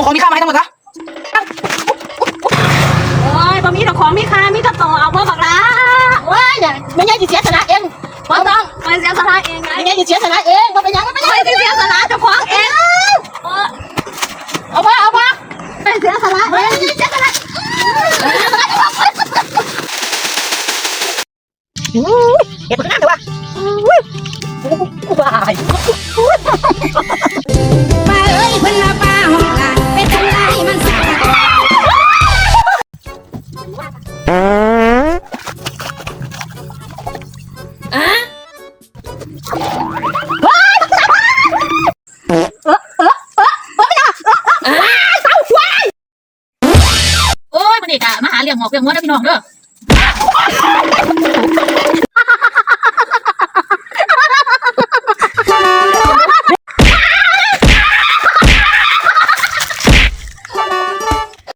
ส่งของมีค่ามาให้ทั้งหมดนะโอ้ยบะมีดอกของมีค่ามีกระต่อเอาพวกบักละโอ้ยเนี่ยไม่ใช่เสียสละเองมาต้องไปเสียสละเองไงไม่ใช่เสียสละเองมาเป็นยังไม่ใช่เสียสละเจ้าของเองเอามาเอามาไปเสียสละเองเสียสละเห็นผลงานเถอะวะว้าย โอ้ยมันเด็กอะมาหาเลี้ยงหมอกเลี้ยงมดนะพี่น้องเด้อ